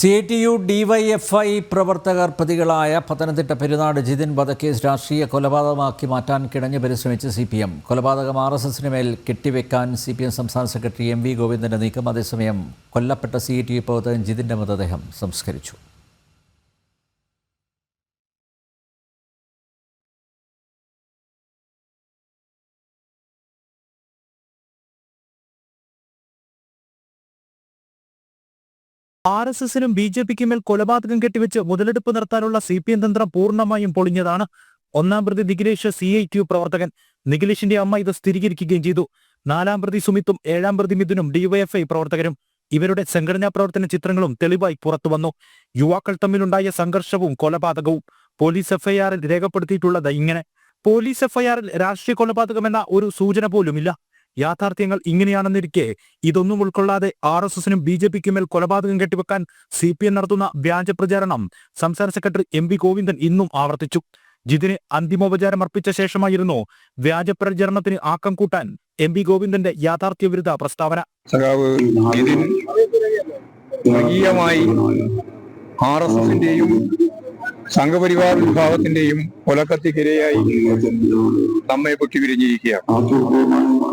C T U DYFI പ്രവർത്തകർ പ്രതികളായ പത്തനംതിട്ട പെരുന്നാട് ജിതിൻ വധക്കേസ് രാഷ്ട്രീയ കൊലപാതകമാക്കി മാറ്റാൻ കിണഞ്ഞു പരിശ്രമിച്ച് സി പി എം. കൊലപാതകം ആർ എസ് എസിന് മേൽ കെട്ടിവെക്കാൻ സി പി എം സംസ്ഥാന സെക്രട്ടറി എം വി ഗോവിന്ദന്റെ നീക്കം. അതേസമയം കൊല്ലപ്പെട്ട സി ടി യു പ്രവർത്തകൻ ജിതിന്റെ മൃതദേഹം സംസ്കരിച്ചു. ആർ എസ് എസിനും ബി ജെ പിക്കും മേൽ കൊലപാതകം കെട്ടിവെച്ച് മുതലെടുപ്പ് നടത്താനുള്ള സി പി എം തന്ത്രം പൂർണമായും പൊളിഞ്ഞതാണ്. ഒന്നാം പ്രതി Nikhilesh C I T U പ്രവർത്തകൻ നിഖിലേഷിന്റെ അമ്മ ഇത് സ്ഥിരീകരിക്കുകയും ചെയ്തു. നാലാം പ്രതി സുമിത്തും ഏഴാം പ്രതി മിഥുനും ഡിവൈഎഫ്ഐ പ്രവർത്തകരും ഇവരുടെ സംഘടനാ പ്രവർത്തന ചിത്രങ്ങളും തെളിവായി പുറത്തുവന്നു യുവാക്കൾ തമ്മിലുണ്ടായ സംഘർഷവും കൊലപാതകവും പോലീസ് എഫ്ഐആറിൽ രേഖപ്പെടുത്തിയിട്ടുള്ളത് ഇങ്ങനെ. പോലീസ് എഫ്ഐആറിൽ രാഷ്ട്രീയ കൊലപാതകമെന്ന ഒരു സൂചന പോലുമില്ല. യാഥാർത്ഥ്യങ്ങൾ ഇങ്ങനെയാണെന്നിരിക്കെ ഇതൊന്നും ഉൾക്കൊള്ളാതെ ആർ എസ് എസിനും ബി ജെ പിക്കും മേൽ കൊലപാതകം കെട്ടിവെക്കാൻ സി പി എം നടത്തുന്ന വ്യാജ പ്രചാരണം സംസ്ഥാന സെക്രട്ടറി എം വി ഗോവിന്ദൻ ഇന്നും ആവർത്തിച്ചു. ജിതിന് അന്തിമോപചാരം അർപ്പിച്ച ശേഷമായിരുന്നു വ്യാജ പ്രചരണത്തിന് ആക്കം കൂട്ടാൻ എം വി ഗോവിന്ദന്റെ യാഥാർത്ഥ്യ വിരുദ്ധ പ്രസ്താവന സംഘപരിവാർ വിഭാഗത്തിന്റെയും കൊലക്കത്തിക്കിരയായി നമ്മെ പൊട്ടിവിരിഞ്ഞിരിക്കുകയാണ്.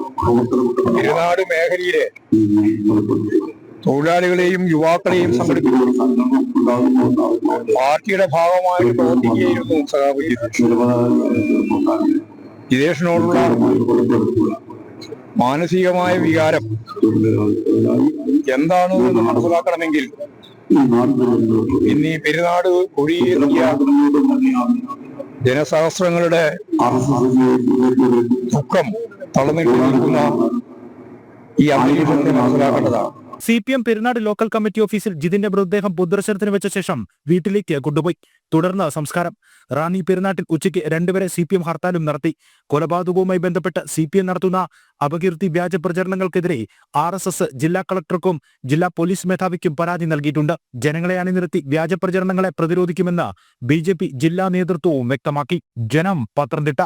തിരുനാട് മേഖലയിലെ തൊഴിലാളികളെയും യുവാക്കളെയും സംഘടിപ്പിച്ചു പാർട്ടിയുടെ ഭാഗമായിട്ട് പ്രവർത്തിക്കുകയായിരുന്നു ജിതേഷിനോടുള്ള മാനസികമായ വികാരം എന്താണ് എന്ന് മനസ്സിലാക്കണമെങ്കിൽ ഇന്നീ പെരുന്നാട് ഒഴിയേറിയ ജനസഹസ്രങ്ങളുടെ ദുഃഖം തളർന്നിട്ട് നിൽക്കുന്ന ഈ അന്തരീക്ഷത്തെ മനസ്സിലാക്കേണ്ടതാണ് C P M Perunad local committee ഓഫീസിൽ ജിതിന്റെ മൃതദേഹം പൊതുദർശനത്തിന് വെച്ച ശേഷം വീട്ടിലേക്ക് കൊണ്ടുപോയി. തുടർന്ന് സംസ്കാരം. റാന്നി പെരുന്നാട്ടിൽ ഉച്ചയ്ക്ക് രണ്ടുപേരെ സി പി എം ഹർത്താലും നടത്തി. കൊലപാതകവുമായി ബന്ധപ്പെട്ട് സി പി എം നടത്തുന്ന അപകീർത്തി വ്യാജ പ്രചരണങ്ങൾക്കെതിരെ ആർ എസ് എസ് ജില്ലാ കളക്ടർക്കും ജില്ലാ പോലീസ് മേധാവിക്കും പരാതി നൽകിയിട്ടുണ്ട്. ജനങ്ങളെ അണിനിരത്തി വ്യാജ പ്രചരണങ്ങളെ പ്രതിരോധിക്കുമെന്ന് ബി ജില്ലാ നേതൃത്വവും വ്യക്തമാക്കി. ജനം പത്തനംതിട്ട.